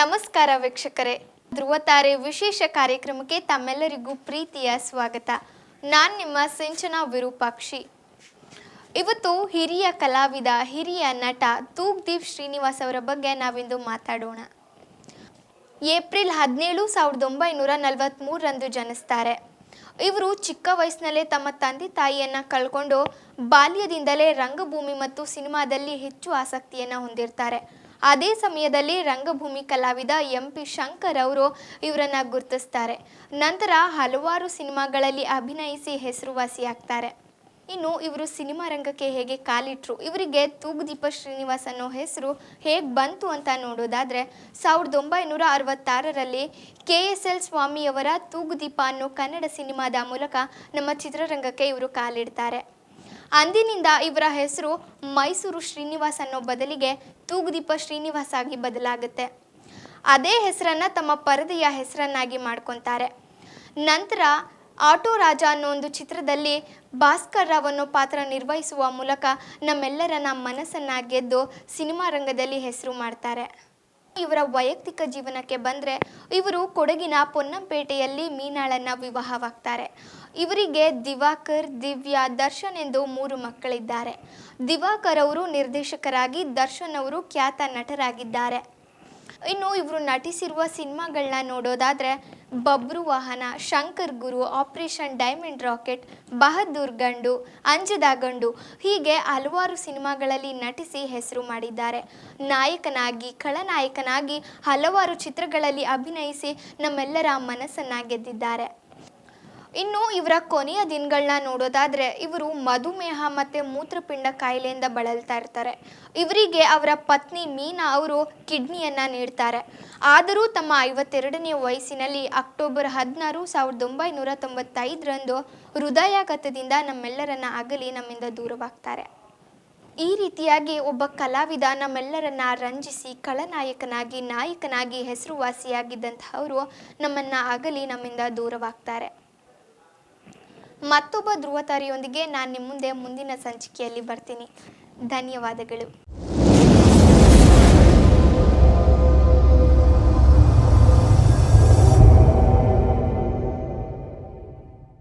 ನಮಸ್ಕಾರ ವೀಕ್ಷಕರೇ. ಧ್ರುವತಾರೆ ವಿಶೇಷ ಕಾರ್ಯಕ್ರಮಕ್ಕೆ ತಮ್ಮೆಲ್ಲರಿಗೂ ಪ್ರೀತಿಯ ಸ್ವಾಗತ. ನಾನು ನಿಮ್ಮ ಸಿಂಚನಾ ವಿರೂಪಾಕ್ಷಿ. ಇವತ್ತು ಹಿರಿಯ ಕಲಾವಿದ, ಹಿರಿಯ ನಟ ತೂಗ್ದೀಪ್ ಶ್ರೀನಿವಾಸ್ ಅವರ ಬಗ್ಗೆ ನಾವಿಂದು ಮಾತಾಡೋಣ. ಏಪ್ರಿಲ್ ಹದಿನೇಳು ಸಾವಿರದ ಒಂಬೈನೂರ ನಲವತ್ತ್ಮೂರರಂದು ಜನಿಸ್ತಾರೆ. ಇವರು ಚಿಕ್ಕ ವಯಸ್ಸಿನಲ್ಲೇ ತಮ್ಮ ತಂದೆ ತಾಯಿಯನ್ನು ಕಳ್ಕೊಂಡು ಬಾಲ್ಯದಿಂದಲೇ ರಂಗಭೂಮಿ ಮತ್ತು ಸಿನಿಮಾದಲ್ಲಿ ಹೆಚ್ಚು ಆಸಕ್ತಿಯನ್ನು ಹೊಂದಿರ್ತಾರೆ. ಅದೇ ಸಮಯದಲ್ಲಿ ರಂಗಭೂಮಿ ಕಲಾವಿದ ಎಂ ಪಿ ಶಂಕರ್ ಅವರು ಇವರನ್ನ ಗುರುತಿಸ್ತಾರೆ. ನಂತರ ಹಲವಾರು ಸಿನಿಮಾಗಳಲ್ಲಿ ಅಭಿನಯಿಸಿ ಹೆಸರುವಾಸಿಯಾಗ್ತಾರೆ. ಇನ್ನು ಇವರು ಸಿನಿಮಾ ರಂಗಕ್ಕೆ ಹೇಗೆ ಕಾಲಿಟ್ರು, ಇವರಿಗೆ ತೂಗುದೀಪ ಶ್ರೀನಿವಾಸ್ ಅನ್ನೋ ಹೆಸರು ಹೇಗೆ ಬಂತು ಅಂತ ನೋಡೋದಾದ್ರೆ, ಸಾವಿರದ ಒಂಬೈನೂರ ಅರವತ್ತಾರರಲ್ಲಿ ಕೆ ಎಸ್ ಎಲ್ ಸ್ವಾಮಿಯವರ ತೂಗುದೀಪ ಅನ್ನೋ ಕನ್ನಡ ಸಿನಿಮಾದ ಮೂಲಕ ನಮ್ಮ ಚಿತ್ರರಂಗಕ್ಕೆ ಇವರು ಕಾಲಿಡ್ತಾರೆ. ಅಂದಿನಿಂದ ಇವರ ಹೆಸರು ಮೈಸೂರು ಶ್ರೀನಿವಾಸ್ ಅನ್ನೋ ಬದಲಿಗೆ ತೂಗುದೀಪ ಶ್ರೀನಿವಾಸ್ ಆಗಿ ಬದಲಾಗುತ್ತೆ. ಅದೇ ಹೆಸರನ್ನ ತಮ್ಮ ಪರದೆಯ ಹೆಸರನ್ನಾಗಿ ಮಾಡ್ಕೊತಾರೆ. ನಂತರ ಆಟೋ ರಾಜ ಅನ್ನೋ ಒಂದು ಚಿತ್ರದಲ್ಲಿ ಭಾಸ್ಕರ್ ರಾವ್ ಅನ್ನೋ ಪಾತ್ರ ನಿರ್ವಹಿಸುವ ಮೂಲಕ ನಮ್ಮೆಲ್ಲರನ್ನ ಮನಸ್ಸನ್ನ ಗೆದ್ದು ಸಿನಿಮಾ ರಂಗದಲ್ಲಿ ಹೆಸರು ಮಾಡ್ತಾರೆ. ಇವರ ವೈಯಕ್ತಿಕ ಜೀವನಕ್ಕೆ ಬಂದರೆ ಇವರು ಕೊಡಗಿನ ಪೊನ್ನಂಪೇಟೆಯಲ್ಲಿ ಮೀನಾಳನ್ನ ವಿವಾಹವಾಗ್ತಾರೆ. ಇವರಿಗೆ ದಿವಾಕರ್, ದಿವ್ಯಾ, ದರ್ಶನ್ ಎಂದು ಮೂರು ಮಕ್ಕಳಿದ್ದಾರೆ. ದಿವಾಕರ್ ಅವರು ನಿರ್ದೇಶಕರಾಗಿ, ದರ್ಶನ್ ಅವರು ಖ್ಯಾತ ನಟರಾಗಿದ್ದಾರೆ. ಇನ್ನು ಇವರು ನಟಿಸಿರುವ ಸಿನಿಮಾಗಳನ್ನ ನೋಡೋದಾದ್ರೆ Babruvahana, Shankar Guru, operation diamond racket, Bahaddur Gandu, Anjada Gandu ಹೀಗೆ ಹಲವಾರು ಸಿನಿಮಾಗಳಲ್ಲಿ ನಟಿಸಿ ಹೆಸರು ಮಾಡಿದ್ದಾರೆ. ನಾಯಕನಾಗಿ, ಖಳನಾಯಕನಾಗಿ ಹಲವಾರು ಚಿತ್ರಗಳಲ್ಲಿ ಅಭಿನಯಿಸಿ ನಮ್ಮೆಲ್ಲರ ಮನಸ್ಸನ್ನ ಗೆದ್ದಿದ್ದಾರೆ. ಇನ್ನು ಇವರ ಕೊನೆಯ ದಿನಗಳನ್ನ ನೋಡೋದಾದ್ರೆ ಇವರು ಮಧುಮೇಹ ಮತ್ತೆ ಮೂತ್ರಪಿಂಡ ಕಾಯಿಲೆಯಿಂದ ಬಳಲ್ತಾ ಇರ್ತಾರೆ. ಇವರಿಗೆ ಅವರ ಪತ್ನಿ ಮೀನಾ ಅವರು ಕಿಡ್ನಿಯನ್ನ ನೀಡ್ತಾರೆ. ಆದರೂ ತಮ್ಮ ಐವತ್ತೆರಡನೇ ವಯಸ್ಸಿನಲ್ಲಿ ಅಕ್ಟೋಬರ್ ಹದಿನಾರು ಸಾವಿರದ ಒಂಬೈನೂರ ತೊಂಬತ್ತೈದರಂದು ಹೃದಯಾಘಾತದಿಂದ ನಮ್ಮೆಲ್ಲರನ್ನ ಅಗಲಿ ನಮ್ಮಿಂದ ದೂರವಾಗ್ತಾರೆ. ಈ ರೀತಿಯಾಗಿ ಒಬ್ಬ ಕಲಾವಿದ ನಮ್ಮೆಲ್ಲರನ್ನ ರಂಜಿಸಿ ಖಳನಾಯಕನಾಗಿ ನಾಯಕನಾಗಿ ಹೆಸರುವಾಸಿಯಾಗಿದ್ದಂಥವರು ನಮ್ಮನ್ನ ಅಗಲಿ ನಮ್ಮಿಂದ ದೂರವಾಗ್ತಾರೆ. ಮತ್ತೊಬ್ಬ ಧ್ರುವತಾರಿಯೊಂದಿಗೆ ನಾನು ನಿಮ್ಮ ಮುಂದೆ ಮುಂದಿನ ಸಂಚಿಕೆಯಲ್ಲಿ ಬರ್ತೀನಿ. ಧನ್ಯವಾದಗಳು.